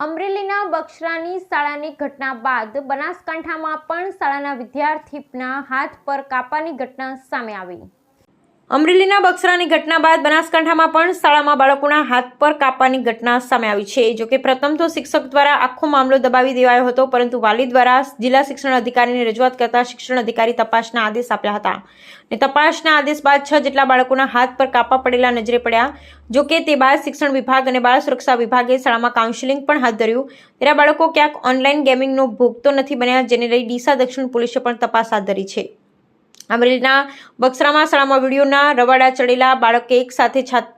અમરેલીના બક્ષરાની શાળાની ઘટના બાદ બનાસકાંઠામાં પણ શાળાના વિદ્યાર્થીના હાથ પર કાપાની ઘટના સામે આવી. અમરેલીના બક્સરાની ઘટના બાદ બનાસકાંઠામાં પણ શાળામાં બાળકોના હાથ પર કાપવાની ઘટના સામે આવી છે. જોકે પ્રથમ તો શિક્ષક દ્વારા આખો મામલો દબાવી દેવાયો હતો, પરંતુ વાલી દ્વારા જિલ્લા શિક્ષણ અધિકારીને રજૂઆત કરતા શિક્ષણ અધિકારી તપાસના આદેશ આપ્યા હતા. ને તપાસના આદેશ બાદ છ જેટલા બાળકોના હાથ પર કાપા પડેલા નજરે પડ્યા. જોકે તે બાદ શિક્ષણ વિભાગ અને બાળ સુરક્ષા વિભાગે શાળામાં કાઉન્સેલિંગ પણ હાથ ધર્યું. ત્યારે બાળકો ક્યાંક ઓનલાઈન ગેમિંગનો ભોગ તો નથી બન્યા, જેને લઈ ડીસા દક્ષિણ પોલીસે પણ તપાસ હાથ ધરી છે. અમરેલીના બક્સરામાં શાળામાં વિડીયોના રવાડા ચડેલા બાળકે એક સાથે છાત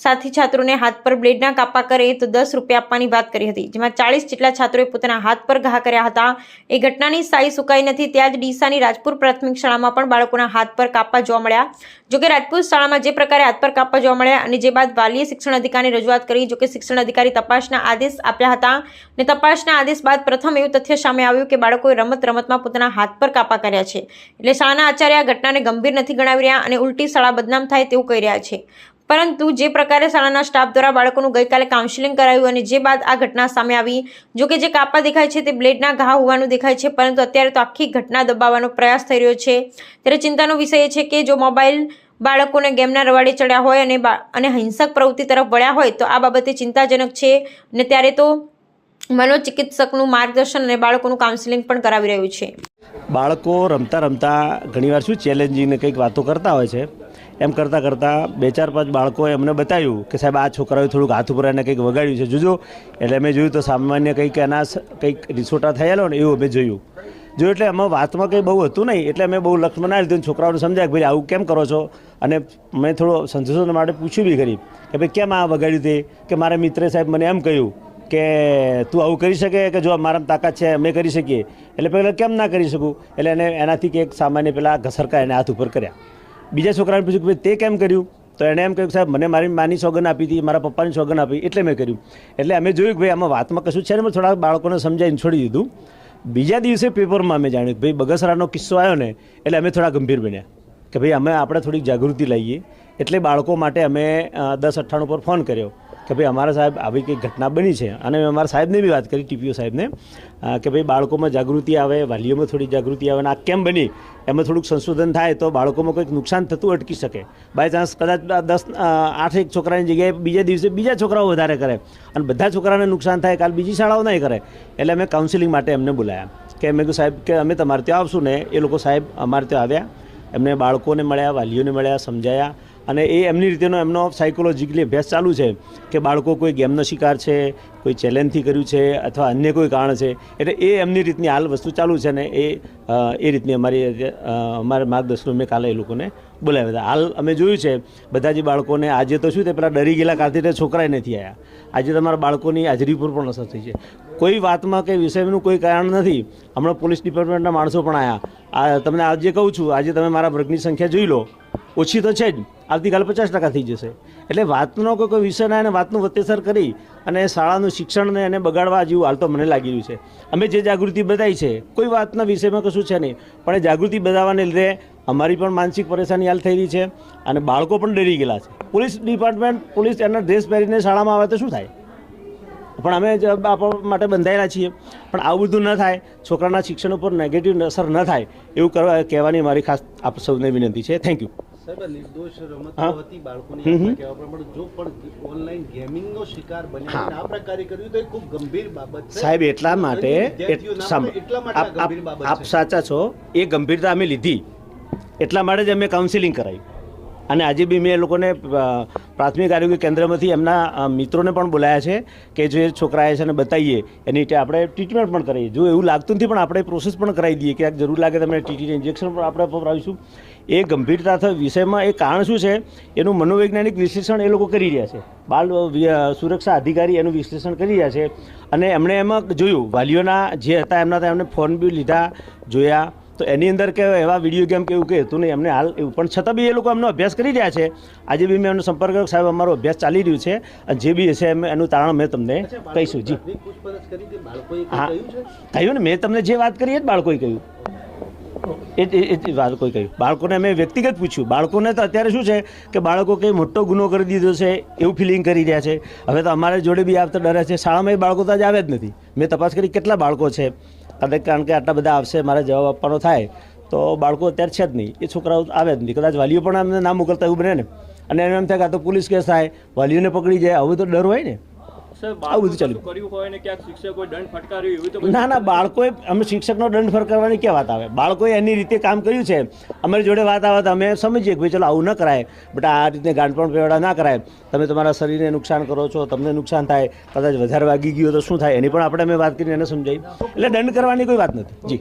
સાથી છાત્રોને હાથ પર બ્લેડના કાપા કરે તો દસ રૂપિયા આપવાની વાત કરી હતી, જેમાં ચાળીસ જેટલા છાત્રોએ પોતાના હાથ પર ઘા કર્યા હતા. એ ઘટનાની સાઈ સુકાઈ નથી, ત્યાં જ ડીસાની રાજપુર પ્રાથમિક શાળામાં પણ બાળકોના હાથ પર કાપા જોવા મળ્યા. જોકે રાજપુત શાળામાં જે પ્રકારે હાથ પર કાપા જોવા મળ્યા અને જે બાદ વાલીએ શિક્ષણ અધિકારીની રજૂઆત કરી, જોકે શિક્ષણ અધિકારી તપાસના આદેશ આપ્યા હતા અને તપાસના આદેશ બાદ પ્રથમ એવું તથ્ય સામે આવ્યું કે બાળકોએ રમત રમતમાં પોતાના હાથ પર કાપા કર્યા છે. એટલે શાળાના આચાર્ય આ ઘટનાને ગંભીર નથી ગણાવી રહ્યા અને ઉલટી શાળા બદનામ થાય તેવું કહી રહ્યા છે. પરંતુ જે પ્રકારે શાળાના સ્ટાફ દ્વારા બાળકોનું ગઈકાલે કાઉન્સેલિંગ કરાયું અને જે બાદ આ ઘટના સામે આવી, જો કે જે કાપા દેખાય છે તે બ્લેડના ઘા હોવાનું દેખાય છે, પરંતુ અત્યારે તો આખી ઘટના દબાવવાનો પ્રયાસ થઈ રહ્યો છે. ત્યારે ચિંતાનો વિષય એ છે કે જો મોબાઈલ બાળકોને ગેમના રવાડે ચડ્યા હોય અને અને હિંસક પ્રવૃત્તિ તરફ વળ્યા હોય, તો આ બાબતે ચિંતાજનક છે અને ત્યારે તો મનોચિકિત્સકનું માર્ગદર્શન અને બાળકોનું કાઉન્સેલિંગ પણ કરાવી રહ્યું છે. બાળકો રમતા રમતા ઘણીવાર શું ચેલેન્જિંગ ને કંઈક વાતો કરતા હોય છે. એમ કરતાં કરતાં બે ચાર પાંચ બાળકોએ અમને બતાવ્યું કે સાહેબ, આ છોકરાઓએ થોડુંક હાથ ઉપર એને કંઈક વગાડ્યું છે. જોજો, એટલે અમે જોયું તો સામાન્ય કંઈક એના કંઈક રિસોટા થયેલો ને એવું અમે જોયું. જોયું એટલે એમાં વાતમાં કંઈ બહુ હતું નહીં, એટલે અમે બહુ લક્ષ બનાવી લીધું અને છોકરાઓને સમજાય કે ભાઈ, આવું કેમ કરો છો? અને મેં થોડો સંશોધન માટે પૂછ્યું બી કરી કે ભાઈ, કેમ આ વગાડ્યું તે? કે મારા મિત્રે સાહેબ મને એમ કહ્યું કે તું આવું કરી શકે કે જો મારામાં તાકાત છે અમે કરી શકીએ? એટલે પહેલાં કેમ ના કરી શકું? એટલે એને એનાથી કે એક સામાન્ય પેલા ઘસરકા એને હાથ ઉપર કર્યા. બીજા છોકરાને પૂછ્યું કે તે કેમ કર્યું? તો એણે એમ કહ્યું સાહેબ, મને મારી માની સોગન આપી હતી, મારા પપ્પાની સોગન આપી એટલે મેં કર્યું. એટલે અમે જોયું કે, ભાઈ, આમાં વાતમાં કશું છે ને મેં થોડા બાળકોને સમજાવીને છોડી દીધું. બીજા દિવસે પેપરમાં અમે જાણ્યું કે, ભાઈ, બગસરાનો કિસ્સો આવ્યો ને, એટલે અમે થોડા ગંભીર બન્યા. કે, ભાઈ, અમે, આપણે થોડીક જાગૃતિ લાવીએ. એટલે બાળકો માટે અમે દસ અઠ્ઠાણું પર ફોન કર્યો. કે ભાઈ અમારા સાહેબ આવી કંઈક ઘટના બની છે. અને મેં અમારા સાહેબને બી વાત કરી, ટીપીઓ સાહેબને કે ભાઈ બાળકોમાં જાગૃતિ આવે, વાલીઓમાં થોડી જાગૃતિ આવે અને આ કેમ બની? એમાં થોડુંક સંશોધન થાય તો બાળકોમાં કંઈક નુકસાન થતું અટકી શકે. બાય ચાન્સ કદાચ દસ આઠ એક છોકરાની જગ્યાએ બીજા દિવસે બીજા છોકરાઓ વધારે કરે અને બધા છોકરાને નુકસાન થાય, કાલ બીજી શાળાઓ નહીં કરે. એટલે અમે કાઉન્સિલિંગ માટે એમને બોલાયા. કે મેં કહ્યું સાહેબ કે અમે તમારે ત્યાં આવશું ને એ લોકો સાહેબ અમારે ત્યાં આવ્યા. એમને બાળકોને મળ્યા, વાલીઓને મળ્યા, સમજાયા અને એ એમની રીતેનો એમનો સાયકોલોજીકલી અભ્યાસ ચાલુ છે કે બાળકો કોઈ ગેમનો શિકાર છે, કોઈ ચેલેન્જથી કર્યું છે અથવા અન્ય કોઈ કારણ છે. એટલે એ એમની રીતની હાલ વસ્તુ ચાલુ છે ને એ એ રીતની અમારી અમારે માર્ગદર્શન મેં કાલે એ લોકોને બોલાવ્યા હતા. હાલ અમે જોયું છે બધા જે બાળકોને આજે તો શું તે પેલા ડરી ગયેલા કારથી છોકરાએ નથી આવ્યા આજે તમારા બાળકોની હાજરી પર પણ અસર થઈ છે. કોઈ વાતમાં કે વિષયનું કોઈ કારણ નથી. હમણાં પોલીસ ડિપાર્ટમેન્ટના માણસો પણ આવ્યા આ તમને આજે કહું છું, આજે તમે મારા વર્ગની સંખ્યા જોઈ લો. ઓછી તો છે જ. આવતીકાલે પચાસ ટકા થઈ જશે. એટલે વાતનો કોઈ કોઈ વિષય ના એને વાતનું વત્તેસર કરી અને શાળાનું શિક્ષણને એને બગાડવા જેવું હાલ તો મને લાગી રહ્યું છે. અમે જે જાગૃતિ બતાવી છે, કોઈ વાતના વિષયમાં કશું છે નહીં. પણ એ જાગૃતિ બતાવવાને લીધે અમારી પણ માનસિક પરેશાની હાલ થઈ રહી છે અને બાળકો પણ ડરી ગયેલા છે. પોલીસ ડિપાર્ટમેન્ટ, પોલીસ એના ડ્રેસ પહેરીને શાળામાં આવે તો શું થાય? પણ અમે જ આપવા માટે બંધાયેલા છીએ. પણ આવું બધું ન થાય છોકરાના શિક્ષણ ઉપર નેગેટિવ અસર ન થાય એવું કરવા કહેવાની મારી ખાસ આપ સૌને વિનંતી છે. થેન્ક યુ સાહેબ. આપણે એટલા માટે આપ- સાચા છો એ ગંભીરતા અમે લીધી. એટલા માટે જ અમે કાઉન્સિલિંગ કરાવી અને આજે બી મેં એ લોકોને પ્રાથમિક આરોગ્ય કેન્દ્રમાંથી એમના મિત્રોને પણ બોલાયા છે કે જે છોકરાએ છે ને બતાવીએ એની રીતે આપણે ટ્રીટમેન્ટ પણ કરીએ જો એવું લાગતું નથી પણ આપણે પ્રોસેસ પણ કરાવી દઈએ ક્યાંક જરૂર લાગે તમને ટીટીને ઇન્જેક્શન પણ આપણે વપરાવીશું એ ગંભીરતા વિષયમાં એ કારણ શું છે? એનું મનોવૈજ્ઞાનિક વિશ્લેષણ એ લોકો કરી રહ્યા છે. બાળ સુરક્ષા અધિકારી એનું વિશ્લેષણ કરી રહ્યા છે અને એમણે એમાં જોયું, વાલીઓના જે હતા એમના એમને ફોન બી લીધા, જોયા તો એની અંદર કે એવા વીડિયો ગેમ કે એવું કે હતું નહીં. એમને હાલ એવું. પણ છતાં બી એ લોકો એમનો અભ્યાસ કરી રહ્યા છે. આજે બી મેં એમનો સંપર્ક કર્યો સાહેબ અમારો અભ્યાસ ચાલી રહ્યું છે. અને જે બી હશે એમ એનું તારણ મેં તમને કહીશું. જી. હા. કહ્યું ને મેં તમને જે વાત કરી એ જ બાળકોએ કહ્યું. એ જ- બાળકોએ વાત કોઈ કહ્યું. બાળકોને મેં વ્યક્તિગત પૂછ્યું. બાળકોને તો અત્યારે શું છે કે બાળકો કંઈ મોટો ગુનો કરી દીધો છે એવું ફિલિંગ કરી રહ્યા છે. હવે તો અમારે જોડે બી આવતા ડરે છે. શાળામાં એ બાળકો તો આજે આવે જ નથી. મેં તપાસ કરી કેટલા બાળકો છે. અને કારણ કે આટલા બધા આવશે, મારે જવાબ આપવાનો થાય, તો બાળકો અત્યારે છે જ નહીં. એ છોકરાઓ આવે જ નહીં. કદાચ વાલીઓ પણ અમને ના મોકલતા એવું બને ને. અને એમ એમ થાય કે આ તો પોલીસ કેસ થાય, વાલીઓને પકડી જાય, આવું તો ડર હોય ને. આવું બધું ચાલ્યું. કર્યું હોય ને ક્યાંક શિક્ષકોએ દંડ ફટકાર્યો એવી તો ના ના બાળકોએ અમે શિક્ષકનો દંડ ફટકારવાની ક્યાં વાત આવે? બાળકોએ એની રીતે કામ કર્યું છે. અમારી જોડે વાત આવે તો અમે સમજીએ કે ભાઈ ચલો આવું ન કરાય. બટ આ રીતે ગાંઠપણ પેવડા ના કરાય. તમે તમારા શરીરને નુકસાન કરો છો તમને નુકસાન થાય કદાચ વધારે વાગી ગયું તો શું થાય? એની પણ આપણે અમે વાત કરીને એને સમજાવી એટલે દંડ કરવાની કોઈ વાત નથી. જી.